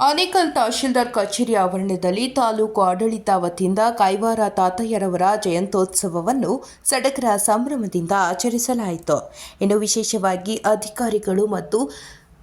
ಆನೇಕಲ್ ತಹಶೀಲ್ದಾರ್ ಕಚೇರಿ ಆವರಣದಲ್ಲಿ ತಾಲೂಕು ಆಡಳಿತ ವತಿಯಿಂದ ಕೈವಾರ ತಾತಯ್ಯರವರ ಜಯಂತ್ಯೋತ್ಸವವನ್ನು ಸಡಗರ ಸಂಭ್ರಮದಿಂದ ಆಚರಿಸಲಾಯಿತು. ಇನ್ನು ವಿಶೇಷವಾಗಿ ಅಧಿಕಾರಿಗಳು ಮತ್ತು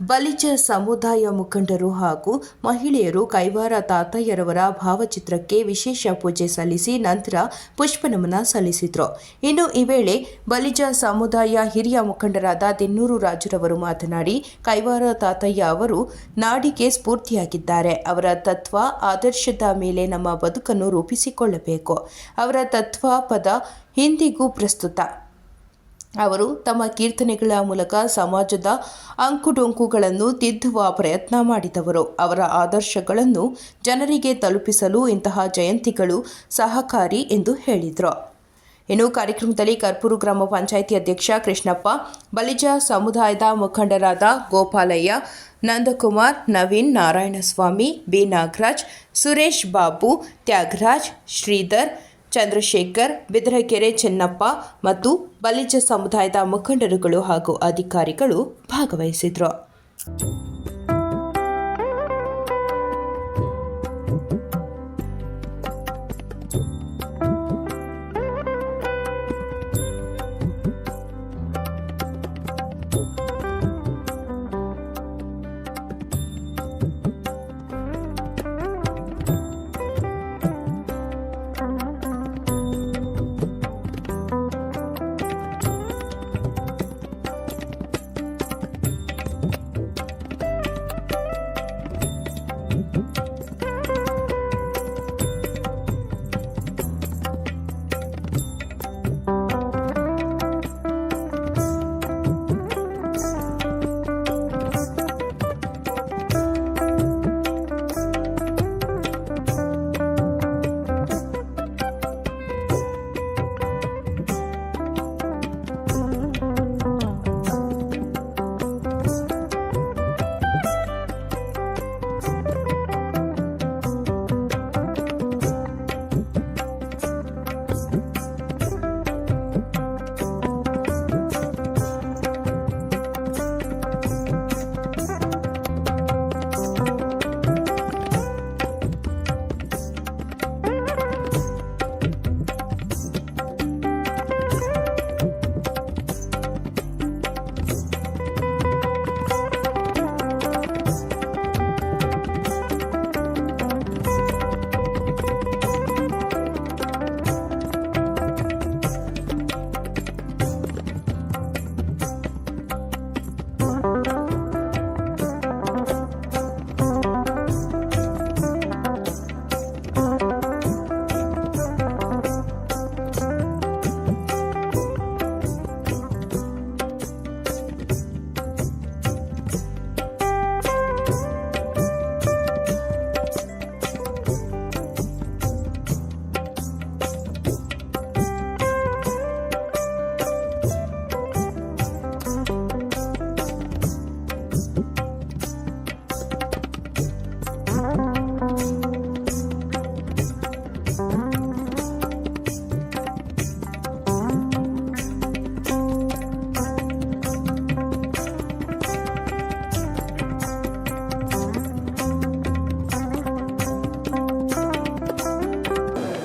ಬಲಿಜ ಸಮುದಾಯ ಮುಖಂಡರು ಹಾಗೂ ಮಹಿಳೆಯರು ಕೈವಾರ ತಾತಯ್ಯರವರ ಭಾವಚಿತ್ರಕ್ಕೆ ವಿಶೇಷ ಪೂಜೆ ಸಲ್ಲಿಸಿ ನಂತರ ಪುಷ್ಪನಮನ ಸಲ್ಲಿಸಿದರು. ಇನ್ನು ಈ ವೇಳೆ ಬಲಿಜ ಸಮುದಾಯ ಹಿರಿಯ ಮುಖಂಡರಾದ ದಿನ್ನೂರು ರಾಜುರವರು ಮಾತನಾಡಿ, ಕೈವಾರ ತಾತಯ್ಯ ಅವರು ನಾಡಿಗೆ ಸ್ಫೂರ್ತಿಯಾಗಿದ್ದಾರೆ. ಅವರ ತತ್ವ, ಆದರ್ಶದ ಮೇಲೆ ನಮ್ಮ ಬದುಕನ್ನು ರೂಪಿಸಿಕೊಳ್ಳಬೇಕು. ಅವರ ತತ್ವ, ಪದ ಇಂದಿಗೂ ಪ್ರಸ್ತುತ. ಅವರು ತಮ್ಮ ಕೀರ್ತನೆಗಳ ಮೂಲಕ ಸಮಾಜದ ಅಂಕುಡೊಂಕುಗಳನ್ನು ತಿದ್ದುವ ಪ್ರಯತ್ನ ಮಾಡಿದವರು. ಅವರ ಆದರ್ಶಗಳನ್ನು ಜನರಿಗೆ ತಲುಪಿಸಲು ಇಂತಹ ಜಯಂತಿಗಳು ಸಹಕಾರಿ ಎಂದು ಹೇಳಿದರು. ಇನ್ನು ಕಾರ್ಯಕ್ರಮದಲ್ಲಿ ಕರ್ಪೂರು ಗ್ರಾಮ ಪಂಚಾಯಿತಿ ಅಧ್ಯಕ್ಷ ಕೃಷ್ಣಪ್ಪ, ಬಲಿಜ ಸಮುದಾಯದ ಮುಖಂಡರಾದ ಗೋಪಾಲಯ್ಯ, ನಂದಕುಮಾರ್, ನವೀನ್ ನಾರಾಯಣಸ್ವಾಮಿ, ಬಿ ನಾಗರಾಜ್, ಸುರೇಶ್ ಬಾಬು, ತ್ಯಾಗರಾಜ್, ಶ್ರೀಧರ್ ಚಂದ್ರಶೇಖರ್ ಬಿದರಕೆರೆ ಚೆನ್ನಪ್ಪ ಮತ್ತು ಬಲಿಜ ಸಮುದಾಯದ ಮುಖಂಡರುಗಳು ಹಾಗೂ ಅಧಿಕಾರಿಗಳು ಭಾಗವಹಿಸಿದರು.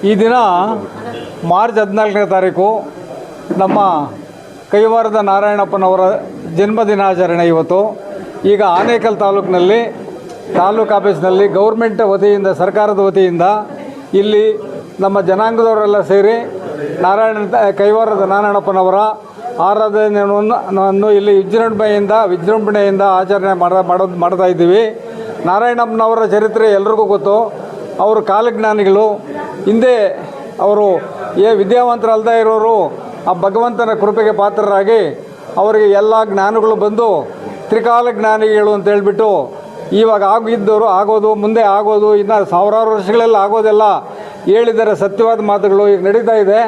ಈ ದಿನ ಮಾರ್ಚ್ ಹದಿನಾಲ್ಕನೇ ತಾರೀಕು ನಮ್ಮ ಕೈವಾರದ ನಾರಾಯಣಪ್ಪನವರ ಜನ್ಮ ದಿನಾಚರಣೆ ಇವತ್ತು. ಈಗ ಆನೇಕಲ್ ತಾಲೂಕಿನಲ್ಲಿ, ತಾಲೂಕು ಆಫೀಸ್ನಲ್ಲಿ ಗೌರ್ಮೆಂಟ್ ವತಿಯಿಂದ, ಸರ್ಕಾರದ ವತಿಯಿಂದ ಇಲ್ಲಿ ನಮ್ಮ ಜನಾಂಗದವರೆಲ್ಲ ಸೇರಿ ನಾರಾಯಣ, ಕೈವಾರದ ನಾರಾಯಣಪ್ಪನವರ ಆರಾಧನೆಯನ್ನು ಇಲ್ಲಿ ವಿಜೃಂಭಣೆಯಿಂದ ವಿಜೃಂಭಣೆಯಿಂದ ಆಚರಣೆ ಮಾಡ ಮಾಡೋದು ಮಾಡ್ತಾ ಇದ್ದೀವಿ. ನಾರಾಯಣಪ್ಪನವರ ಚರಿತ್ರೆ ಎಲ್ರಿಗೂ ಗೊತ್ತು. ಅವರು ಕಾಲಜ್ಞಾನಿಗಳು. ಹಿಂದೆ ಅವರು ಏ ವಿದ್ಯಾವಂತರಲ್ಲದೆ ಇರೋರು, ಆ ಭಗವಂತನ ಕೃಪೆಗೆ ಪಾತ್ರರಾಗಿ ಅವರಿಗೆ ಎಲ್ಲ ಜ್ಞಾನಗಳು ಬಂದು ತ್ರಿಕಾಲ ಜ್ಞಾನಿಗಳು ಅಂತ ಹೇಳ್ಬಿಟ್ಟು ಇವಾಗ ಆಗಿದ್ದವರು ಆಗೋದು, ಮುಂದೆ ಆಗೋದು, ಇನ್ನು ಸಾವಿರಾರು ವರ್ಷಗಳೆಲ್ಲ ಆಗೋದೆಲ್ಲ ಹೇಳಿದರೆ ಸತ್ಯವಾದ ಮಾತುಗಳು ಈಗ ನಡೀತಾ ಇದೆ.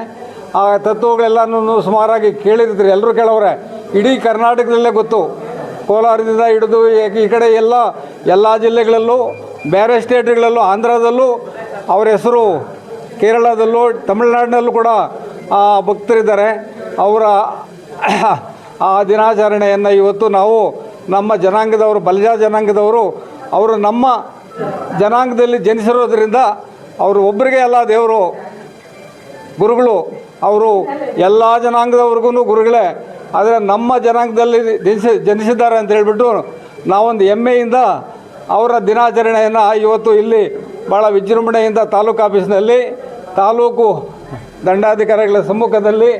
ಆ ತತ್ವಗಳೆಲ್ಲನೂ ಸುಮಾರಾಗಿ ಕೇಳಿದ್ರು ಎಲ್ಲರೂ ಕೇಳವ್ರೆ, ಇಡೀ ಕರ್ನಾಟಕದಲ್ಲೇ ಗೊತ್ತು. ಕೋಲಾರದಿಂದ ಹಿಡಿದು ಈ ಕಡೆ ಎಲ್ಲ ಎಲ್ಲ ಜಿಲ್ಲೆಗಳಲ್ಲೂ ಬೇರೆ ಸ್ಟೇಟ್ಗಳಲ್ಲೂ, ಆಂಧ್ರದಲ್ಲೂ ಅವರ ಹೆಸರು ಕೇರಳದಲ್ಲೂ, ತಮಿಳುನಾಡಿನಲ್ಲೂ ಕೂಡ ಭಕ್ತರಿದ್ದಾರೆ. ಅವರ ಆ ದಿನಾಚರಣೆಯನ್ನು ಇವತ್ತು ನಾವು ನಮ್ಮ ಜನಾಂಗದವರು, ಬಲಜ ಜನಾಂಗದವರು, ಅವರು ನಮ್ಮ ಜನಾಂಗದಲ್ಲಿ ಜನಿಸಿರೋದ್ರಿಂದ ಅವರು ಒಬ್ಬರಿಗೆ ಅಲ್ಲ ದೇವರು, ಗುರುಗಳು, ಅವರು ಎಲ್ಲ ಜನಾಂಗದವ್ರಿಗೂ ಗುರುಗಳೇ. ಆದರೆ ನಮ್ಮ ಜನಾಂಗದಲ್ಲಿ ಜನಿಸಿ, ಜನಿಸಿದ್ದಾರೆ ಅಂತ ಹೇಳ್ಬಿಟ್ಟು ನಾವೊಂದು ಹೆಮ್ಮೆಯಿಂದ ಅವರ ದಿನಾಚರಣೆಯನ್ನು ಇವತ್ತು ಇಲ್ಲಿ ಭಾಳ ವಿಜೃಂಭಣೆಯಿಂದ ತಾಲೂಕು ಆಫೀಸ್ನಲ್ಲಿ, ತಾಲೂಕು ದಂಡಾಧಿಕಾರಿಗಳ ಸಮ್ಮುಖದಲ್ಲಿ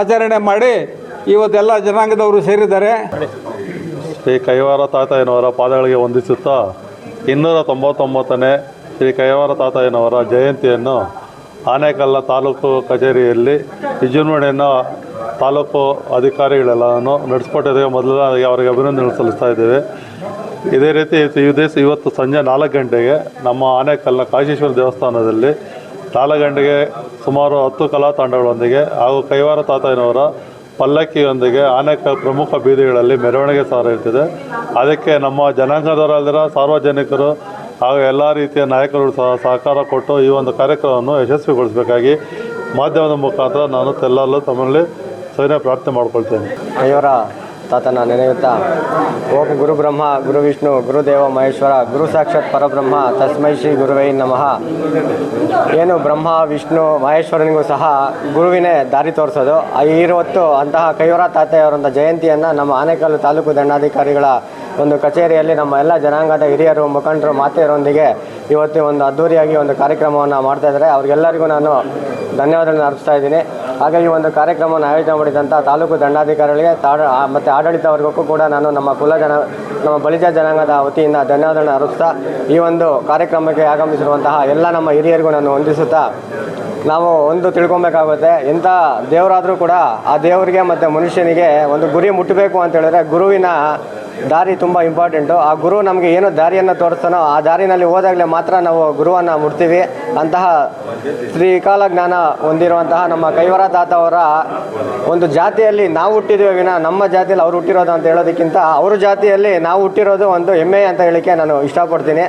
ಆಚರಣೆ ಮಾಡಿ ಇವತ್ತೆಲ್ಲ ಜನಾಂಗದವರು ಸೇರಿದ್ದಾರೆ. ಶ್ರೀ ಕೈವಾರ ತಾತಯ್ಯನವರ ಪಾದಗಳಿಗೆ ವಂದಿಸುತ್ತಾ ಇನ್ನೂರ ತೊಂಬತ್ತೊಂಬತ್ತನೇ ಶ್ರೀ ಕೈವಾರ ತಾತಯ್ಯನವರ ಜಯಂತಿಯನ್ನು ಆನೇಕಲ್ಲ ತಾಲೂಕು ಕಚೇರಿಯಲ್ಲಿ ವಿಜೃಂಭಣೆಯನ್ನು ತಾಲೂಕು ಅಧಿಕಾರಿಗಳೆಲ್ಲನೂ ನಡೆಸ್ಕೊಟ್ಟಿದ್ದೇವೆ. ಮೊದಲಾಗಿ ಅವರಿಗೆ ಅಭಿನಂದನೆ ಸಲ್ಲಿಸ್ತಾ ಇದ್ದೇವೆ. ಇದೇ ರೀತಿ ದಿವಸ ಇವತ್ತು ಸಂಜೆ ನಾಲ್ಕು ಗಂಟೆಗೆ ನಮ್ಮ ಆನೆಕಲ್ನ ಕಾಶೇಶ್ವರ ದೇವಸ್ಥಾನದಲ್ಲಿ ನಾಲ್ಕು ಗಂಟೆಗೆ ಸುಮಾರು ಹತ್ತು ಕಲಾ ತಂಡಗಳೊಂದಿಗೆ ಹಾಗೂ ಕೈವಾರ ತಾತಯ್ಯನವರ ಪಲ್ಲಕ್ಕಿಯೊಂದಿಗೆ ಆನೆಕಲ್ ಪ್ರಮುಖ ಬೀದಿಗಳಲ್ಲಿ ಮೆರವಣಿಗೆ ಸಾರ ಇರ್ತದೆ. ಅದಕ್ಕೆ ನಮ್ಮ ಜನಾಂಗದವರಲ್ಲಿರೋ ಸಾರ್ವಜನಿಕರು ಹಾಗೂ ಎಲ್ಲ ರೀತಿಯ ನಾಯಕರು ಸಹ ಸಹಕಾರ ಕೊಟ್ಟು ಈ ಒಂದು ಕಾರ್ಯಕ್ರಮವನ್ನು ಯಶಸ್ವಿಗೊಳಿಸಬೇಕಾಗಿ ಮಾಧ್ಯಮದ ಮುಖಾಂತರ ನಾನು ಎಲ್ಲರಲ್ಲೂ ತಮ್ಮಲ್ಲಿ ಸೈನ್ಯ ಪ್ರಾರ್ಥನೆ ಮಾಡ್ಕೊಳ್ತೇನೆ. ಕೈಯವರ ತಾತನ ನೆನೆಯುತ್ತಾ? ಓಂ ಗುರು ಬ್ರಹ್ಮ ಗುರು ವಿಷ್ಣು ಗುರುದೇವ, ಮಹೇಶ್ವರ, ಗುರು ಸಾಕ್ಷಾತ್ ಪರಬ್ರಹ್ಮ, ತಸ್ಮೈ ಶ್ರೀ ಗುರುವೈ ನಮಃ. ಏನು ಬ್ರಹ್ಮ, ವಿಷ್ಣು, ಮಹೇಶ್ವರನಿಗೂ ಸಹ ಗುರುವಿನೇ ದಾರಿ ತೋರಿಸೋದು. ಇವತ್ತು ಅಂತಹ ಕೈವರ ತಾತೆಯವರಂಥ ಜಯಂತಿಯನ್ನು ನಮ್ಮ ಆನೇಕಲ್ಲು ತಾಲೂಕು ದಂಡಾಧಿಕಾರಿಗಳ ಒಂದು ಕಚೇರಿಯಲ್ಲಿ ನಮ್ಮ ಎಲ್ಲ ಜನಾಂಗದ ಹಿರಿಯರು, ಮುಖಂಡರು, ಮಾತೆಯರೊಂದಿಗೆ ಇವತ್ತು ಒಂದು ಅದ್ದೂರಿಯಾಗಿ ಒಂದು ಕಾರ್ಯಕ್ರಮವನ್ನು ಮಾಡ್ತಾ ಇದ್ದಾರೆ. ಅವ್ರಿಗೆಲ್ಲರಿಗೂ ನಾನು ಧನ್ಯವಾದಗಳನ್ನು ಅರ್ಪಿಸ್ತಾ ಇದ್ದೀನಿ. ಹಾಗೆ ಈ ಒಂದು ಕಾರ್ಯಕ್ರಮವನ್ನು ಆಯೋಜನೆ ಮಾಡಿದಂಥ ತಾಲೂಕು ದಂಡಾಧಿಕಾರಿಗಳಿಗೆ ಮತ್ತು ಆಡಳಿತ ವರ್ಗಕ್ಕೂ ಕೂಡ ನಾನು ನಮ್ಮ ಕುಲ ಜನ, ನಮ್ಮ ಬಲಿಜ ಜನಾಂಗದ ವತಿಯಿಂದ ಧನ್ಯವಾದಗಳನ್ನು ಅರ್ಪಿಸ್ತಾ, ಈ ಒಂದು ಕಾರ್ಯಕ್ರಮಕ್ಕೆ ಆಗಮಿಸಿರುವಂತಹ ಎಲ್ಲ ನಮ್ಮ ಹಿರಿಯರಿಗೂ ನಾನು ವಂದಿಸುತ್ತಾ, ನಾವು ಒಂದು ತಿಳ್ಕೊಬೇಕಾಗುತ್ತೆ ಎಂಥ ದೇವರಾದರೂ ಕೂಡ ಆ ದೇವರಿಗೆ ಮತ್ತು ಮನುಷ್ಯನಿಗೆ ಒಂದು ಗುರಿ ಮುಟ್ಟಬೇಕು ಅಂತ ಹೇಳಿದ್ರೆ ಗುರುವಿನ ದಾರಿ ತುಂಬ ಇಂಪಾರ್ಟೆಂಟು ಆ ಗುರು ನಮಗೆ ಏನು ದಾರಿಯನ್ನು ತೋರಿಸ್ತಾನೋ ಆ ದಾರಿನಲ್ಲಿ ಹೋದಾಗಲೇ ಮಾತ್ರ ನಾವು ಗುರುವನ್ನು ಮುಟ್ತೀವಿ. ಅಂತಹ ಶ್ರೀಕಾಲ ಜ್ಞಾನ ಹೊಂದಿರುವಂತಹ ನಮ್ಮ ಕೈವರ ತಾತ ಅವರ ಒಂದು ಜಾತಿಯಲ್ಲಿ ನಾವು ಹುಟ್ಟಿದ್ದೀವಿ ವಿನ ನಮ್ಮ ಜಾತಿಯಲ್ಲಿ ಅವ್ರು ಹುಟ್ಟಿರೋದು ಅಂತ ಹೇಳೋದಕ್ಕಿಂತ ಅವ್ರ ಜಾತಿಯಲ್ಲಿ ನಾವು ಹುಟ್ಟಿರೋದು ಒಂದು ಹೆಮ್ಮೆ ಅಂತ ಹೇಳಿಕೆ ನಾನು ಇಷ್ಟಪಡ್ತೀನಿ.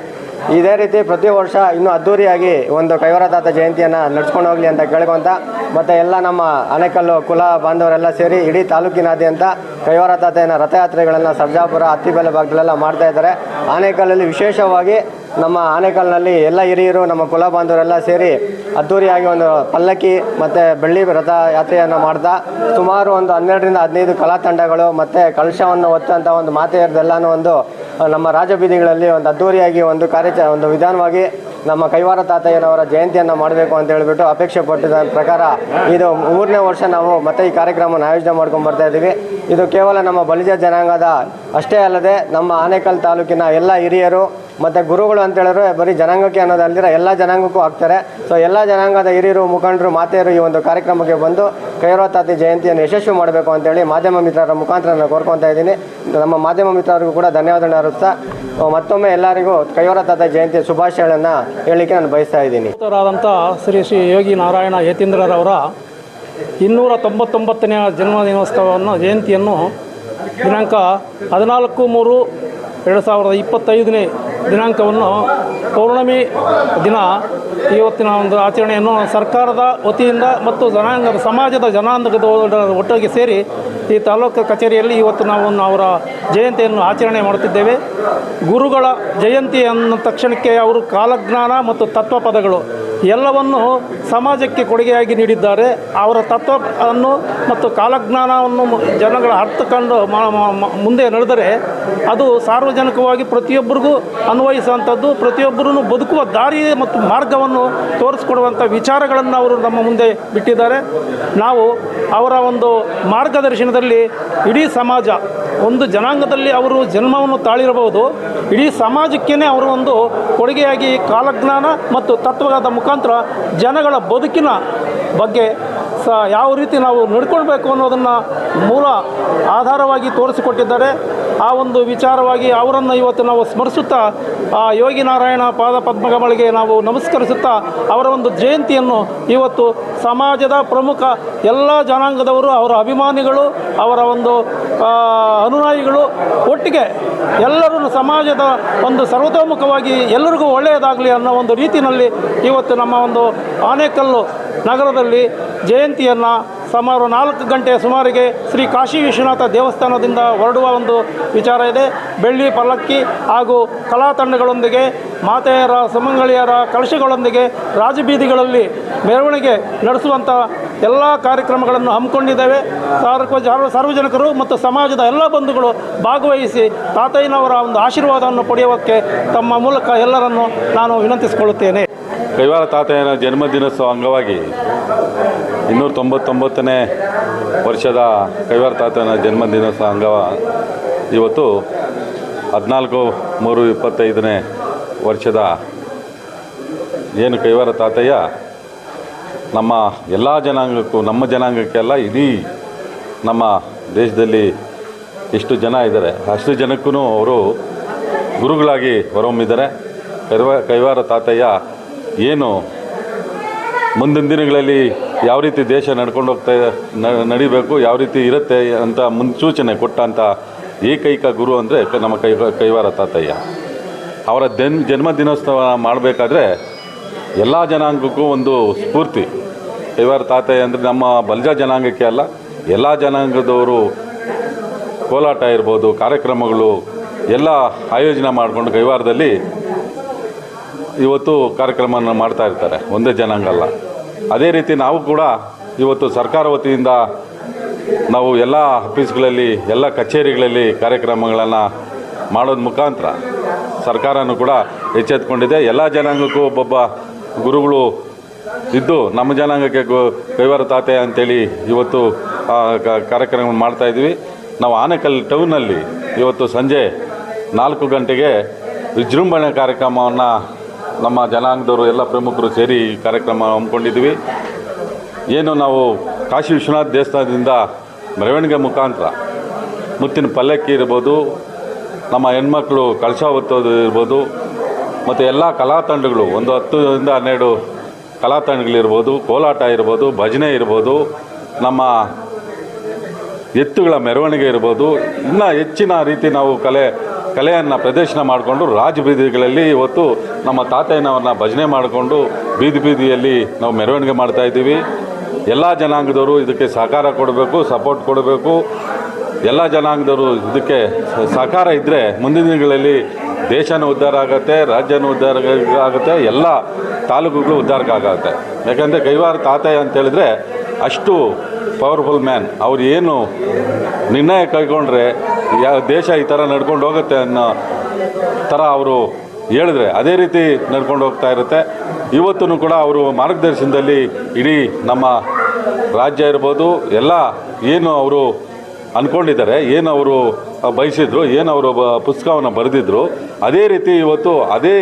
ಇದೇ ರೀತಿ ಪ್ರತಿ ವರ್ಷ ಇನ್ನೂ ಅದ್ದೂರಿಯಾಗಿ ಒಂದು ಕೈವರ ತಾತ ಜಯಂತಿಯನ್ನು ನಡ್ಸ್ಕೊಂಡು ಹೋಗಲಿ ಅಂತ ಕೇಳ್ಕೊಂತ, ಮತ್ತು ಎಲ್ಲ ನಮ್ಮ ಆನೇಕಲ್ಲು ಕುಲ, ಬಾಂಧವರೆಲ್ಲ ಸೇರಿ ಇಡೀ ತಾಲೂಕಿನಾದ್ಯಂತ ಕೈವಾರ ರಥಯಾತ್ರೆಗಳನ್ನು ಸರ್ಜಾಪುರ ಅತ್ತಿಬೆಲೆ ಭಾಗದಲ್ಲೆಲ್ಲ ಮಾಡ್ತಾ ಇದ್ದಾರೆ. ಆನೇಕಲ್ಲಲ್ಲಿ ವಿಶೇಷವಾಗಿ ನಮ್ಮ ಆನೇಕಲ್ನಲ್ಲಿ ಎಲ್ಲ ಹಿರಿಯರು, ನಮ್ಮ ಕುಲ ಬಾಂಧವರೆಲ್ಲ ಸೇರಿ ಅದ್ದೂರಿಯಾಗಿ ಒಂದು ಪಲ್ಲಕ್ಕಿ ಮತ್ತು ಬೆಳ್ಳಿ ರಥ ಯಾತ್ರೆಯನ್ನು ಮಾಡ್ತಾ, ಸುಮಾರು ಒಂದು ಹನ್ನೆರಡರಿಂದ ಹದಿನೈದು ಕಲಾ ತಂಡಗಳು ಮತ್ತು ಕಲಶವನ್ನು ಹೊತ್ತಂಥ ಒಂದು ಮಾತೆಯರದೆಲ್ಲನೂ ಒಂದು ನಮ್ಮ ರಾಜಬೀದಿಗಳಲ್ಲಿ ಒಂದು ಅದ್ಧೂರಿಯಾಗಿ ಒಂದು ಕಾರ್ಯ ಒಂದು ವಿಧಾನವಾಗಿ ನಮ್ಮ ಕೈವಾರ ತಾತಯ್ಯನವರ ಜಯಂತಿಯನ್ನು ಮಾಡಬೇಕು ಅಂತ ಹೇಳಿಬಿಟ್ಟು ಅಪೇಕ್ಷೆ ಪಟ್ಟಿದ ಪ್ರಕಾರ ಇದು ಮೂರನೇ ವರ್ಷ ನಾವು ಮತ್ತೆ ಈ ಕಾರ್ಯಕ್ರಮವನ್ನು ಆಯೋಜನೆ ಮಾಡ್ಕೊಂಡು ಬರ್ತಾ ಇದ್ದೀವಿ. ಇದು ಕೇವಲ ನಮ್ಮ ಬಲಿಜ ಜನಾಂಗದ ಅಷ್ಟೇ ಅಲ್ಲದೆ ನಮ್ಮ ಆನೇಕಲ್ ತಾಲೂಕಿನ ಎಲ್ಲ ಹಿರಿಯರು ಮತ್ತು ಗುರುಗಳು ಅಂತ ಹೇಳಿದ್ರೆ ಬರೀ ಜನಾಂಗಕ್ಕೆ ಅನ್ನೋದಲ್ದಿರ ಎಲ್ಲ ಜನಾಂಗಕ್ಕೂ ಆಗ್ತಾರೆ. ಸೊ ಎಲ್ಲ ಜನಾಂಗದ ಹಿರಿಯರು, ಮುಖಂಡರು, ಮಾತೆಯರು ಈ ಒಂದು ಕಾರ್ಯಕ್ರಮಕ್ಕೆ ಬಂದು ಕೈರೋತಾತಿ ತಾತಿ ಜಯಂತಿಯನ್ನು ಯಶಸ್ವಿ ಮಾಡಬೇಕು ಅಂತೇಳಿ ಮಾಧ್ಯಮ ಮಿತ್ರರ ಮುಖಾಂತರ ನಾನು ಕೋರ್ಕೊತಾ ಇದ್ದೀನಿ. ನಮ್ಮ ಮಾಧ್ಯಮ ಮಿತ್ರರಿಗೂ ಕೂಡ ಧನ್ಯವಾದಗಳನ್ನು ಅರುತ್ತಾ ಮತ್ತೊಮ್ಮೆ ಎಲ್ಲರಿಗೂ ಕೈವಾರ ಜಯಂತಿ ಶುಭಾಶಯಗಳನ್ನು ಹೇಳಲಿಕ್ಕೆ ನಾನು ಬಯಸ್ತಾ ಇದ್ದೀನಿ. ಶ್ರೀ ಶ್ರೀ ಯೋಗಿ ನಾರಾಯಣ ಯತೀಂದ್ರರವರ ಇನ್ನೂರ ತೊಂಬತ್ತೊಂಬತ್ತನೇ ಜನ್ಮ ದಿನೋತ್ಸವವನ್ನು ಜಯಂತಿಯನ್ನು ದಿನಾಂಕ ಹದಿನಾಲ್ಕು ಮೂರು ಎರಡು ಸಾವಿರದ ಇಪ್ಪತ್ತೈದನೇ ದಿನಾಂಕವನ್ನು ಪೌರ್ಣಮಿ ದಿನ. ಇವತ್ತಿನ ಒಂದು ಆಚರಣೆಯನ್ನು ಸರ್ಕಾರದ ವತಿಯಿಂದ ಮತ್ತು ಜನಾಂಗದ ಸಮಾಜದ ಜನಾಂಗದ ಒಟ್ಟಿಗೆ ಸೇರಿ ಈ ತಾಲೂಕು ಕಚೇರಿಯಲ್ಲಿ ಇವತ್ತು ನಾವು ಅವರ ಜಯಂತಿಯನ್ನು ಆಚರಣೆ ಮಾಡುತ್ತಿದ್ದೇವೆ. ಗುರುಗಳ ಜಯಂತಿ ಅನ್ನೋ ತಕ್ಷಣಕ್ಕೆ ಅವರು ಕಾಲಜ್ಞಾನ ಮತ್ತು ತತ್ವಪದಗಳು ಎಲ್ಲವನ್ನು ಸಮಾಜಕ್ಕೆ ಕೊಡುಗೆಯಾಗಿ ನೀಡಿದ್ದಾರೆ. ಅವರ ತತ್ವವನ್ನು ಮತ್ತು ಕಾಲಜ್ಞಾನವನ್ನು ಜನಗಳ ಅರ್ಥ ಕಂಡು ಮುಂದೆ ನಡೆದರೆ ಅದು ಸಾರ್ವಜನಿಕವಾಗಿ ಪ್ರತಿಯೊಬ್ಬರಿಗೂ ಅನ್ವಯಿಸುವಂಥದ್ದು ಪ್ರತಿಯೊಬ್ಬರೂ ಬದುಕುವ ದಾರಿ ಮತ್ತು ಮಾರ್ಗವನ್ನು ತೋರಿಸ್ಕೊಡುವಂಥ ವಿಚಾರಗಳನ್ನು ಅವರು ನಮ್ಮ ಮುಂದೆ ಬಿಟ್ಟಿದ್ದಾರೆ. ನಾವು ಅವರ ಒಂದು ಮಾರ್ಗದರ್ಶನದಲ್ಲಿ ಇಡೀ ಸಮಾಜ ಒಂದು ಜನಾಂಗದಲ್ಲಿ ಅವರು ಜನ್ಮವನ್ನು ತಾಳಿರಬಹುದು, ಇಡೀ ಸಮಾಜಕ್ಕೇ ಅವರು ಒಂದು ಕೊಡುಗೆಯಾಗಿ ಕಾಲಜ್ಞಾನ ಮತ್ತು ತತ್ವದ ಮುಖಾಂತರ ಜನಗಳ ಬದುಕಿನ ಬಗ್ಗೆ ಸ ಯಾವ ರೀತಿ ನಾವು ನಡ್ಕೊಳ್ಬೇಕು ಅನ್ನೋದನ್ನು ಮೂಲ ಆಧಾರವಾಗಿ ತೋರಿಸಿಕೊಟ್ಟಿದ್ದಾರೆ. ಆ ಒಂದು ವಿಚಾರವಾಗಿ ಅವರನ್ನು ಇವತ್ತು ನಾವು ಸ್ಮರಿಸುತ್ತಾ, ಆ ಯೋಗಿ ನಾರಾಯಣ ಪಾದ ಪದ್ಮಗಳಿಗೆ ನಾವು ನಮಸ್ಕರಿಸುತ್ತಾ, ಅವರ ಒಂದು ಜಯಂತಿಯನ್ನು ಇವತ್ತು ಸಮಾಜದ ಪ್ರಮುಖ ಎಲ್ಲ ಜನಾಂಗದವರು, ಅವರ ಅಭಿಮಾನಿಗಳು ಅವರ ಒಂದು ಅನುಯಾಯಿಗಳು ಒಟ್ಟಿಗೆ ಎಲ್ಲರೂ ಸಮಾಜದ ಒಂದು ಸರ್ವತೋಮುಖವಾಗಿ ಎಲ್ಲರಿಗೂ ಒಳ್ಳೆಯದಾಗಲಿ ಅನ್ನೋ ಒಂದು ರೀತಿಯಲ್ಲಿ ಇವತ್ತು ನಮ್ಮ ಒಂದು ಆನೇಕಲ್ಲು ನಗರದಲ್ಲಿ ಜಯಂತಿಯನ್ನು ಸುಮಾರು ನಾಲ್ಕು ಗಂಟೆ ಸುಮಾರಿಗೆ ಶ್ರೀ ಕಾಶಿ ವಿಶ್ವನಾಥ ದೇವಸ್ಥಾನದಿಂದ ಹೊರಡುವ ಒಂದು ವಿಚಾರ ಇದೆ. ಬೆಳ್ಳಿ, ಪಲ್ಲಕ್ಕಿ ಹಾಗೂ ಕಲಾ ತಂಡಗಳೊಂದಿಗೆ, ಮಾತೆಯರ ಸುಮಂಗಳಿಯರ ಕಳಶಗಳೊಂದಿಗೆ ರಾಜಬೀದಿಗಳಲ್ಲಿ ಮೆರವಣಿಗೆ ನಡೆಸುವಂಥ ಎಲ್ಲ ಕಾರ್ಯಕ್ರಮಗಳನ್ನು ಹಮ್ಮಿಕೊಂಡಿದ್ದೇವೆ. ಸಾರ್ವ ಸಾರ್ವ- ಸಾರ್ವಜನಿಕರು ಮತ್ತು ಸಮಾಜದ ಎಲ್ಲ ಬಂಧುಗಳು ಭಾಗವಹಿಸಿ ತಾತಯ್ಯನವರ ಒಂದು ಆಶೀರ್ವಾದವನ್ನು ಪಡೆಯುವಕ್ಕೆ ತಮ್ಮ ಮೂಲಕ ಎಲ್ಲರನ್ನು ನಾನು ವಿನಂತಿಸಿಕೊಳ್ಳುತ್ತೇನೆ. ಕೈವಾರ ತಾತಯ್ಯನ ಜನ್ಮದಿನೋತ್ಸವ ಅಂಗವಾಗಿ ಇನ್ನೂರ ತೊಂಬತ್ತೊಂಬತ್ತನೇ ವರ್ಷದ ಕೈವಾರ ತಾತಯ್ಯನ ಜನ್ಮದಿನೋತ್ಸವ ಅಂಗವ ಇವತ್ತು ಹದಿನಾಲ್ಕು ಮೂರು ಇಪ್ಪತ್ತೈದನೇ ವರ್ಷದ ಏನು ಕೈವಾರ ತಾತಯ್ಯ ನಮ್ಮ ಎಲ್ಲ ಜನಾಂಗಕ್ಕೂ, ನಮ್ಮ ಜನಾಂಗಕ್ಕೆಲ್ಲ ಇಡೀ ನಮ್ಮ ದೇಶದಲ್ಲಿ ಎಷ್ಟು ಜನ ಇದ್ದಾರೆ. ಅಷ್ಟು ಜನಕ್ಕೂ ಅವರು ಗುರುಗಳಾಗಿ ಹೊರಹೊಮ್ಮಿದ್ದಾರೆ. ಕೈವ, ಕೈವಾರ ತಾತಯ್ಯ ಏನು ಮುಂದಿನ ದಿನಗಳಲ್ಲಿ ಯಾವ ರೀತಿ ದೇಶ ನಡ್ಕೊಂಡು ಹೋಗ್ತಾ ನಡಿಬೇಕು, ಯಾವ ರೀತಿ ಇರುತ್ತೆ ಅಂತ ಮುನ್ಸೂಚನೆ ಕೊಟ್ಟಂಥ ಏಕೈಕ ಗುರು ಅಂದರೆ ನಮ್ಮ ಕೈ, ಕೈವಾರ ತಾತಯ್ಯ. ಅವರ ಜನ್, ಜನ್ಮ ದಿನೋತ್ಸವ ಮಾಡಬೇಕಾದ್ರೆ ಎಲ್ಲ ಜನಾಂಗಕ್ಕೂ ಒಂದು ಸ್ಫೂರ್ತಿ. ಇವರ ತಾತೆ ಅಂದರೆ ನಮ್ಮ ಬಲ್ಜ ಜನಾಂಗಕ್ಕೆ ಅಲ್ಲ, ಎಲ್ಲ ಜನಾಂಗದವರು ಕೋಲಾಟ ಇರ್ಬೋದು, ಕಾರ್ಯಕ್ರಮಗಳು ಎಲ್ಲ ಆಯೋಜನೆ ಮಾಡಿಕೊಂಡು ಕೈವಾರದಲ್ಲಿ ಇವತ್ತು ಕಾರ್ಯಕ್ರಮವನ್ನು ಮಾಡ್ತಾ ಇರ್ತಾರೆ, ಒಂದೇ ಜನಾಂಗ ಅಲ್ಲ. ಅದೇ ರೀತಿ ನಾವು ಕೂಡ ಇವತ್ತು ಸರ್ಕಾರ ವತಿಯಿಂದ ನಾವು ಎಲ್ಲ ಆಫೀಸ್ಗಳಲ್ಲಿ, ಎಲ್ಲ ಕಚೇರಿಗಳಲ್ಲಿ ಕಾರ್ಯಕ್ರಮಗಳನ್ನು ಮಾಡೋದು ಮುಖಾಂತರ ಸರ್ಕಾರನೂ ಕೂಡ ಎಚ್ಚೆತ್ಕೊಂಡಿದೆ. ಎಲ್ಲ ಜನಾಂಗಕ್ಕೂ ಒಬ್ಬೊಬ್ಬ ಗುರುಗಳು ಇದ್ದು ನಮ್ಮ ಜನಾಂಗಕ್ಕೆ ಗು ಕೈವಾರ ತಾತೆ ಅಂತೇಳಿ ಇವತ್ತು ಕಾರ್ಯಕ್ರಮವನ್ನು ಕ- ಕಾರ್ಯಕ್ರಮ ಮಾಡ್ತಾ ಇದ್ವಿ ನಾವು ಆನೇಕಲ್ ಟೌನಲ್ಲಿ ಇವತ್ತು ಸಂಜೆ ನಾಲ್ಕು ಗಂಟೆಗೆ ವಿಜೃಂಭಣೆ ಕಾರ್ಯಕ್ರಮವನ್ನು ನಮ್ಮ ಜನಾಂಗದವರು ಎಲ್ಲ ಪ್ರಮುಖರು ಸೇರಿ ಕಾರ್ಯಕ್ರಮ ಹಮ್ಮಿಕೊಂಡಿದ್ವಿ ಏನು ನಾವು ಕಾಶಿ ವಿಶ್ವನಾಥ ದೇವಸ್ಥಾನದಿಂದ ಮೆರವಣಿಗೆ ಮುಖಾಂತರ ಮುತ್ತಿನ ಪಲ್ಲಕ್ಕಿ ಇರ್ಬೋದು, ನಮ್ಮ ಹೆಣ್ಮಕ್ಳು ಕಳಶ ಹೊತ್ತೋದು ಇರ್ಬೋದು ಮತ್ತು ಎಲ್ಲ ಕಲಾ ತಂಡಗಳು ಒಂದು ಹತ್ತರಿಂದ ಹನ್ನೆರಡು ಕಲಾ ತಂಡಗಳಿರ್ಬೋದು ಕೋಲಾಟ ಇರ್ಬೋದು, ಭಜನೆ ಇರ್ಬೋದು, ನಮ್ಮ ಎತ್ತುಗಳ ಮೆರವಣಿಗೆ ಇರ್ಬೋದು, ಇನ್ನೂ ಹೆಚ್ಚಿನ ರೀತಿ ನಾವು ಕಲೆ, ಕಲೆಯನ್ನು ಪ್ರದರ್ಶನ ಮಾಡಿಕೊಂಡು ರಾಜಬೀದಿಗಳಲ್ಲಿ ಇವತ್ತು ನಮ್ಮ ತಾತಯ್ಯನವ್ರನ್ನ ಭಜನೆ ಮಾಡಿಕೊಂಡು ಬೀದಿ ಬೀದಿಯಲ್ಲಿ ನಾವು ಮೆರವಣಿಗೆ ಮಾಡ್ತಾ ಇದ್ದೀವಿ. ಎಲ್ಲ ಜನಾಂಗದವರು ಇದಕ್ಕೆ ಸಹಕಾರ ಕೊಡಬೇಕು ಸಪೋರ್ಟ್ ಕೊಡಬೇಕು. ಎಲ್ಲ ಜನಾಂಗದವರು ಇದಕ್ಕೆ ಸಹಕಾರ ಇದ್ದರೆ ಮುಂದಿನ ದಿನಗಳಲ್ಲಿ ದೇಶನೂ ಉದ್ಧಾರ ಆಗುತ್ತೆ, ರಾಜ್ಯನೂ ಉದ್ಧಾರ ಆಗುತ್ತೆ, ಎಲ್ಲ ತಾಲೂಕುಗಳು ಉದ್ಧಾರಕ್ಕಾಗತ್ತೆ ಯಾಕಂದರೆ ಕೈವಾರ ತಾತಯ್ಯ ಅಂತೇಳಿದ್ರೆ ಅಷ್ಟು ಪವರ್ಫುಲ್ ಮ್ಯಾನ್ ಅವ್ರು ಏನು ನಿರ್ಣಯ ಕೈಗೊಂಡ್ರೆ ಯಾವ ದೇಶ ಈ ಥರ ನಡ್ಕೊಂಡು ಹೋಗುತ್ತೆ ಅನ್ನೋ ಥರ ಅವರು ಹೇಳಿದ್ರೆ ಅದೇ ರೀತಿ ನಡ್ಕೊಂಡು ಹೋಗ್ತಾ ಇರುತ್ತೆ. ಇವತ್ತೂ ಕೂಡ ಅವರು ಮಾರ್ಗದರ್ಶನದಲ್ಲಿ ಇಡೀ ನಮ್ಮ ರಾಜ್ಯ ಇರ್ಬೋದು, ಎಲ್ಲ ಏನು ಅವರು ಅಂದ್ಕೊಂಡಿದ್ದಾರೆ ಏನು ಅವರು ಬಯಸಿದ್ರು, ಏನು ಅವರು ಪುಸ್ತಕವನ್ನು ಬರೆದಿದ್ರು, ಅದೇ ರೀತಿ ಇವತ್ತು ಅದೇ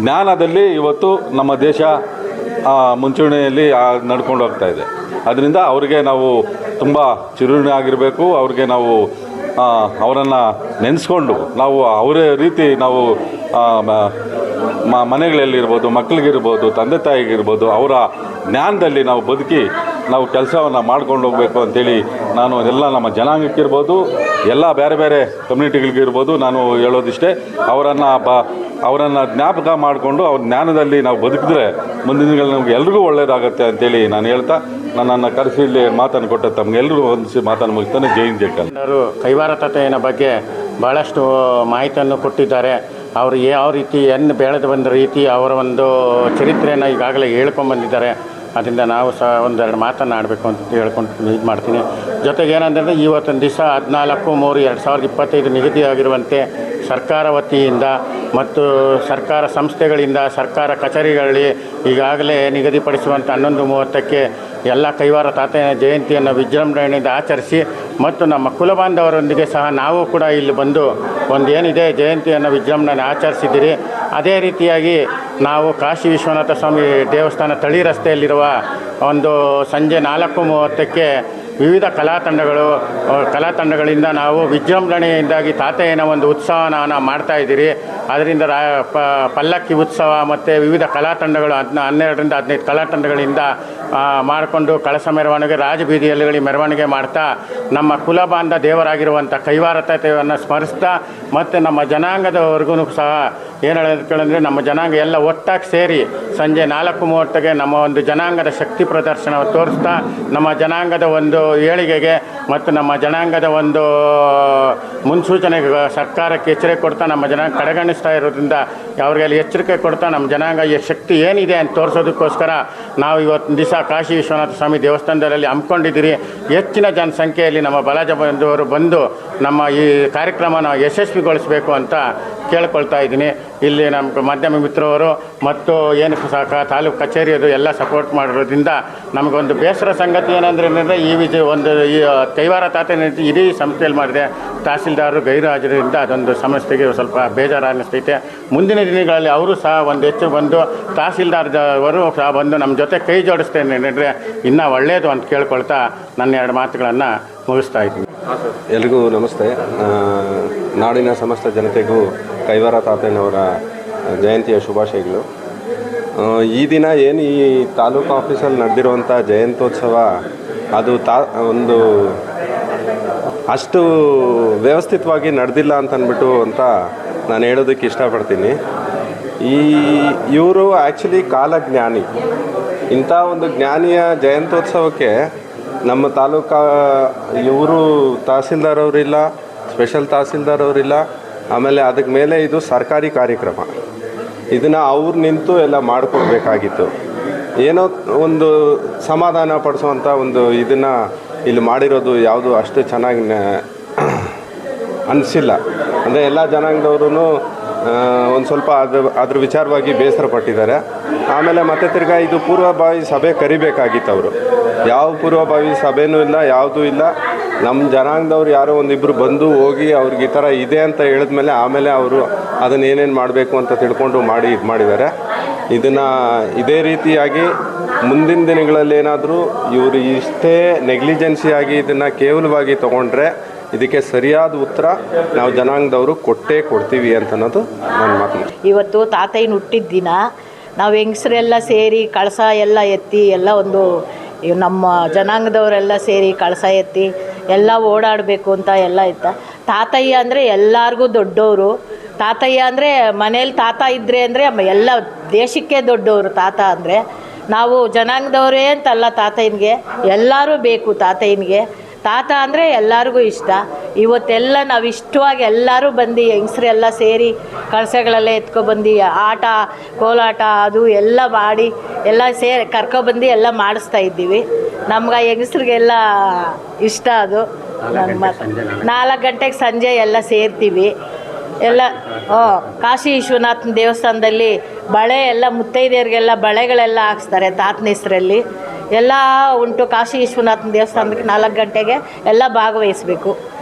ಜ್ಞಾನದಲ್ಲಿ ಇವತ್ತು ನಮ್ಮ ದೇಶ ಮುಂಚೂಣಿಯಲ್ಲಿ ನಡ್ಕೊಂಡು ಹೋಗ್ತಾ ಇದೆ. ಅದರಿಂದ ಅವರಿಗೆ ನಾವು ತುಂಬ ಚಿರುಣಿ ಆಗಿರಬೇಕು, ಅವ್ರಿಗೆ ನಾವು ಅವರನ್ನು ನೆನೆಸ್ಕೊಂಡು, ನಾವು ಅವರ ರೀತಿ ನಾವು ಮನೆಗಳಲ್ಲಿರ್ಬೋದು ಮಕ್ಕಳಿಗಿರ್ಬೋದು ತಂದೆ ತಾಯಿಗಿರ್ಬೋದು, ಅವರ ಜ್ಞಾನದಲ್ಲಿ ನಾವು ಬದುಕಿ ನಾವು ಕೆಲಸವನ್ನು ಮಾಡ್ಕೊಂಡು ಹೋಗಬೇಕು ಅಂಥೇಳಿ ನಾನು ಎಲ್ಲ ನಮ್ಮ ಜನಾಂಗಕ್ಕಿರ್ಬೋದು ಎಲ್ಲ ಬೇರೆ ಬೇರೆ ಕಮ್ಯುನಿಟಿಗಳಿಗಿರ್ಬೋದು ನಾನು ಹೇಳೋದಿಷ್ಟೇ, ಅವರನ್ನು ಬ, ಅವರನ್ನು ಜ್ಞಾಪಕ ಮಾಡಿಕೊಂಡು ಅವ್ರ ಜ್ಞಾನದಲ್ಲಿ ನಾವು ಬದುಕಿದ್ರೆ ಮುಂದಿನ ದಿನಗಳಲ್ಲಿ ನಮ್ಗೆ ಎಲ್ರಿಗೂ ಒಳ್ಳೆಯದಾಗುತ್ತೆ ಅಂತೇಳಿ ನಾನು ಹೇಳ್ತಾ, ನನ್ನನ್ನು ಕರೆಸಿ ಇಲ್ಲಿ ಮಾತನ್ನು ಕೊಟ್ಟ ತಮಗೆಲ್ಲರೂ ಹೊಂದಿಸಿ ಮಾತನ್ನು ಮುಗಿಸ್ತಾನೆ. ಜೈನ್ ಜೇಕಲ್ ಅವರು ಕೈವಾರ ತಾತೆಯನ ಬಗ್ಗೆ ಭಾಳಷ್ಟು ಮಾಹಿತಿಯನ್ನು ಕೊಟ್ಟಿದ್ದಾರೆ. ಅವರು ಯಾವ ರೀತಿ ಹೆಣ್ಣು ಬೆಳೆದು ಬಂದ ರೀತಿ ಅವರ ಒಂದು ಚರಿತ್ರೆಯನ್ನು ಈಗಾಗಲೇ ಹೇಳ್ಕೊಂಬಂದಿದ್ದಾರೆ. ಅದರಿಂದ ನಾವು ಸಹ ಒಂದೆರಡು ಮಾತನಾಡಬೇಕು ಅಂತ ಹೇಳ್ಕೊಂಡು ಇದು ಮಾಡ್ತೀನಿ. ಜೊತೆಗೆ ಏನಂದರೆ ಇವತ್ತಿನ ದಿವಸ ಹದಿನಾಲ್ಕು ಮೂರು ಎರಡು ಸಾವಿರದ ಇಪ್ಪತ್ತೈದು ನಿಗದಿಯಾಗಿರುವಂತೆ ಸರ್ಕಾರ ವತಿಯಿಂದ ಮತ್ತು ಸರ್ಕಾರ ಸಂಸ್ಥೆಗಳಿಂದ ಸರ್ಕಾರ ಕಚೇರಿಗಳಲ್ಲಿ ಈಗಾಗಲೇ ನಿಗದಿಪಡಿಸುವಂಥ ಹನ್ನೊಂದು ಮೂವತ್ತಕ್ಕೆ ಎಲ್ಲ ಕೈವಾರ ತಾತನ ಜಯಂತಿಯನ್ನು ವಿಜೃಂಭಣೆಯಿಂದ ಆಚರಿಸಿ ಮತ್ತು ನಮ್ಮ ಕುಲಬಾಂಧವರೊಂದಿಗೆ ಸಹ ನಾವು ಕೂಡ ಇಲ್ಲಿ ಬಂದು ಒಂದು ಏನಿದೆ ಜಯಂತಿಯನ್ನು ವಿಜೃಂಭಣೆಯನ್ನು ಆಚರಿಸಿದ್ದೀರಿ. ಅದೇ ರೀತಿಯಾಗಿ ನಾವು ಕಾಶಿ ವಿಶ್ವನಾಥ ಸ್ವಾಮಿ ದೇವಸ್ಥಾನ ತಳಿ ರಸ್ತೆಯಲ್ಲಿರುವ ಒಂದು ಸಂಜೆ ನಾಲ್ಕು ಮೂವತ್ತಕ್ಕೆ ವಿವಿಧ ಕಲಾ ತಂಡಗಳು ಕಲಾ ತಂಡಗಳಿಂದ ನಾವು ವಿಜೃಂಭಣೆಯಿಂದಾಗಿ ತಾತೆಯನ ಒಂದು ಉತ್ಸವನ ಮಾಡ್ತಾ ಇದ್ದೀರಿ. ಅದರಿಂದ ರಾ ಪಲ್ಲಕ್ಕಿ ಉತ್ಸವ ಮತ್ತು ವಿವಿಧ ಕಲಾ ತಂಡಗಳು, ಹದಿನ, ಹನ್ನೆರಡರಿಂದ ಹದಿನೈದು ಕಲಾ ತಂಡಗಳಿಂದ ಮಾಡಿಕೊಂಡು ಕಳಸ ಮೆರವಣಿಗೆ ರಾಜಬೀದಿಯಲ್ಲಿ ಮೆರವಣಿಗೆ ಮಾಡ್ತಾ ನಮ್ಮ ಕುಲಬಾಂಧ ದೇವರಾಗಿರುವಂಥ ಕೈವಾರತೆಯನ್ನು ಸ್ಮರಿಸ್ತಾ ಮತ್ತು ನಮ್ಮ ಜನಾಂಗದವರೆಗೂ ಸಹ ಏನು ಹೇಳಿದ್ರೆ ನಮ್ಮ ಜನಾಂಗ ಎಲ್ಲ ಒಟ್ಟಾಗಿ ಸೇರಿ ಸಂಜೆ ನಾಲ್ಕು ಮೂವತ್ತಿಗೆ ನಮ್ಮ ಒಂದು ಜನಾಂಗದ ಶಕ್ತಿ ಪ್ರದರ್ಶನ ತೋರಿಸ್ತಾ ನಮ್ಮ ಜನಾಂಗದ ಒಂದು ಏಳಿಗೆಗೆ ಮತ್ತು ನಮ್ಮ ಜನಾಂಗದ ಒಂದು ಮುನ್ಸೂಚನೆಗೆ ಸರ್ಕಾರಕ್ಕೆ ಎಚ್ಚರಿಕೆ ಕೊಡ್ತಾ ನಮ್ಮ ಜನಾಂಗ ಕಡೆಗಣಿಸ್ತಾ ಇರೋದ್ರಿಂದ ಅವ್ರಿಗೆಲ್ಲ ಎಚ್ಚರಿಕೆ ಕೊಡ್ತಾ ನಮ್ಮ ಜನಾಂಗ ಈ ಶಕ್ತಿ ಏನಿದೆ ಅಂತ ತೋರಿಸೋದಕ್ಕೋಸ್ಕರ ನಾವು ಇವತ್ತು ದಿವಸ ಕಾಶಿ ವಿಶ್ವನಾಥ ಸ್ವಾಮಿ ದೇವಸ್ಥಾನದಲ್ಲಿ ಹಮ್ಮಿಕೊಂಡಿದ್ದೀರಿ. ಹೆಚ್ಚಿನ ಜನಸಂಖ್ಯೆಯಲ್ಲಿ ನಮ್ಮ ಬಲಾಜ ಬಂದು ನಮ್ಮ ಈ ಕಾರ್ಯಕ್ರಮನ ಯಶಸ್ವಿಗೊಳಿಸಬೇಕು ಅಂತ ಕೇಳ್ಕೊಳ್ತಾ ಇದ್ದೀನಿ. ಇಲ್ಲಿ ನಮ್ಮ ಮಾಧ್ಯಮ ಮಿತ್ರವರು ಮತ್ತು ಏನು ಸಾಕ ತಾಲೂಕು ಕಚೇರಿಯದು ಎಲ್ಲ ಸಪೋರ್ಟ್ ಮಾಡಿರೋದ್ರಿಂದ ನಮಗೊಂದು ಬೇಸರ ಸಂಗತಿ ಏನಂದ್ರೆ ಏನಂದರೆ ಈ ವಿಜಯ ಒಂದು ಈ ಕೈವಾರ ತಾತನ ಇಡೀ ಸಂಸ್ಥೆಯಲ್ಲಿ ಮಾಡಿದೆ. ತಹಸೀಲ್ದಾರರು ಗೈರಾಜರಿಂದ ಅದೊಂದು ಸಮಸ್ಯೆಗೆ ಸ್ವಲ್ಪ ಬೇಜಾರು ಅನ್ನಿಸ್ತೈತೆ. ಮುಂದಿನ ದಿನಗಳಲ್ಲಿ ಅವರು ಸಹ ಒಂದು ಹೆಚ್ಚು ಬಂದು ತಹಸೀಲ್ದಾರ್ದವರು ಸಹ ಬಂದು ನಮ್ಮ ಜೊತೆ ಕೈ ಜೋಡಿಸ್ತೇನೆ ಇನ್ನೂ ಒಳ್ಳೆಯದು ಅಂತ ಕೇಳ್ಕೊಳ್ತಾ ನನ್ನ ಎರಡು ಮಾತುಗಳನ್ನು ಮುಗಿಸ್ತಾ ಇದ್ದೀನಿ. ಎಲ್ರಿಗೂ ನಮಸ್ತೆ. ನಾಡಿನ ಸಮಸ್ತ ಜನತೆಗೂ ಕೈವಾರ ತಾತಯ್ಯನವರ ಜಯಂತಿಯ ಶುಭಾಶಯಗಳು. ಈ ದಿನ ಏನು ಈ ತಾಲೂಕು ಆಫೀಸಲ್ಲಿ ನಡೆದಿರುವಂಥ ಜಯಂತ್ಯೋತ್ಸವ, ಅದು ತಾ, ಒಂದು ಅಷ್ಟು ವ್ಯವಸ್ಥಿತವಾಗಿ ನಡೆದಿಲ್ಲ ಅಂತ ಅಂತ ನಾನು ಹೇಳೋದಕ್ಕೆ ಇಷ್ಟಪಡ್ತೀನಿ. ಈ, ಇವರು ಆ್ಯಕ್ಚುಲಿ ಕಾಲಜ್ಞಾನಿ. ಇಂಥ ಒಂದು ಜ್ಞಾನಿಯ ಜಯಂತ್ಯೋತ್ಸವಕ್ಕೆ ನಮ್ಮ ತಾಲೂಕಾ ಇವರು ತಹಸೀಲ್ದಾರ್ ಅವರಿಲ್ಲ ಸ್ಪೆಷಲ್ ತಹಸೀಲ್ದಾರ್ ಅವರಿಲ್ಲ. ಆಮೇಲೆ ಅದಕ್ಕೆ ಮೇಲೆ ಇದು ಸರ್ಕಾರಿ ಕಾರ್ಯಕ್ರಮ. ಇದನ್ನು ಅವ್ರು ನಿಂತು ಎಲ್ಲ ಮಾಡಿಕೊಡ್ಬೇಕಾಗಿತ್ತು. ಏನೋ ಒಂದು ಸಮಾಧಾನ ಪಡಿಸುವಂಥ ಒಂದು ಇದನ್ನು ಇಲ್ಲಿ ಮಾಡಿರೋದು ಯಾವುದು ಅಷ್ಟು ಚೆನ್ನಾಗಿ ಅನಿಸಿಲ್ಲ. ಅಂದರೆ ಎಲ್ಲ ಜನಾಂಗದವ್ರೂ ಒಂದು ಸ್ವಲ್ಪ ಅದು ಅದ್ರ ವಿಚಾರವಾಗಿ ಬೇಸರ ಪಟ್ಟಿದ್ದಾರೆ. ಆಮೇಲೆ ಮತ್ತೆ ತಿರ್ಗಾ ಇದು ಪೂರ್ವಭಾವಿ ಸಭೆ ಕರಿಬೇಕಾಗಿತ್ತು ಅವರು. ಯಾವ ಪೂರ್ವಭಾವಿ ಸಭೆನೂ ಇಲ್ಲ, ಯಾವುದೂ ಇಲ್ಲ. ನಮ್ಮ ಜನಾಂಗದವ್ರು ಯಾರೋ ಒಂದಿಬ್ಬರು ಬಂದು ಹೋಗಿ ಅವ್ರಿಗೆ ಈ ಥರ ಇದೆ ಅಂತ ಹೇಳಿದ್ಮೇಲೆ ಆಮೇಲೆ ಅವರು ಅದನ್ನು ಏನೇನು ಮಾಡಬೇಕು ಅಂತ ತಿಳ್ಕೊಂಡು ಮಾಡಿ ಇದು ಮಾಡಿದ್ದಾರೆ. ಇದನ್ನು ಇದೇ ರೀತಿಯಾಗಿ ಮುಂದಿನ ದಿನಗಳಲ್ಲಿ ಏನಾದರೂ ಇವರು ಇಷ್ಟೇ ನೆಗ್ಲಿಜೆನ್ಸಿಯಾಗಿ ಇದನ್ನು ಕೇವಲವಾಗಿ ತೊಗೊಂಡ್ರೆ ಇದಕ್ಕೆ ಸರಿಯಾದ ಉತ್ತರ ನಾವು ಜನಾಂಗದವರು ಕೊಟ್ಟೇ ಕೊಡ್ತೀವಿ ಅಂತ ಅನ್ನೋದು ನನ್ನ ಮಾತು. ಇವತ್ತು ತಾತಯ್ಯನ ಹುಟ್ಟಿದ ದಿನ. ನಾವು ಹೆಂಗಸರೆಲ್ಲ ಸೇರಿ ಕಳಸ ಎಲ್ಲ ಎತ್ತಿ ಎಲ್ಲ ಒಂದು ನಮ್ಮ ಜನಾಂಗದವರೆಲ್ಲ ಸೇರಿ ಕಳಸ ಎತ್ತಿ ಎಲ್ಲ ಓಡಾಡಬೇಕು ಅಂತ ಎಲ್ಲ ಇತ್ತ. ತಾತಯ್ಯ ಅಂದರೆ ಎಲ್ಲರಿಗೂ ದೊಡ್ಡವರು ತಾತಯ್ಯ ಅಂದರೆ ಮನೇಲಿ ತಾತ ಇದ್ದರೆ ಅಂದರೆ ಎಲ್ಲ ದೇಶಕ್ಕೆ ದೊಡ್ಡವರು ತಾತ ಅಂದರೆ. ನಾವು ಜನಾಂಗದವರೇ ಅಂತಲ್ಲ ತಾತಯ್ಯನಿಗೆ. ಎಲ್ಲರೂ ಬೇಕು ತಾತಯ್ಯನಿಗೆ. ತಾತ ಅಂದರೆ ಎಲ್ಲರಿಗೂ ಇಷ್ಟ. ಇವತ್ತೆಲ್ಲ ನಾವು ಇಷ್ಟವಾಗಿ ಎಲ್ಲರೂ ಬಂದು ಹೆಂಗಸ್ರೆಲ್ಲ ಸೇರಿ ಕಳಸಗಳೆಲ್ಲ ಎತ್ಕೊಬಂದು ಆಟ ಕೋಲಾಟ ಅದು ಎಲ್ಲ ಮಾಡಿ ಎಲ್ಲ ಸೇರಿ ಕರ್ಕೊಬಂದು ಎಲ್ಲ ಮಾಡಿಸ್ತಾ ಇದ್ದೀವಿ. ನಮ್ಗೆ ಆ ಹೆಂಗಸ್ರಿಗೆಲ್ಲ ಇಷ್ಟ ಅದು. ನಾಲ್ಕು ಗಂಟೆಗೆ ಸಂಜೆ ಎಲ್ಲ ಸೇರ್ತೀವಿ. ಎಲ್ಲ ಕಾಶಿ ವಿಶ್ವನಾಥನ ದೇವಸ್ಥಾನದಲ್ಲಿ ಬಳೆ ಎಲ್ಲ ಮುತ್ತೈದೆಯರಿಗೆಲ್ಲ ಬಳೆಗಳೆಲ್ಲ ಹಾಕ್ಸ್ತಾರೆ ತಾತನ ಹೆಸರಲ್ಲಿ. ಎಲ್ಲ ಉಂಟು ಕಾಶಿ ವಿಶ್ವನಾಥನ ದೇವಸ್ಥಾನಕ್ಕೆ ನಾಲ್ಕು ಗಂಟೆಗೆ ಎಲ್ಲ ಭಾಗವಹಿಸಬೇಕು.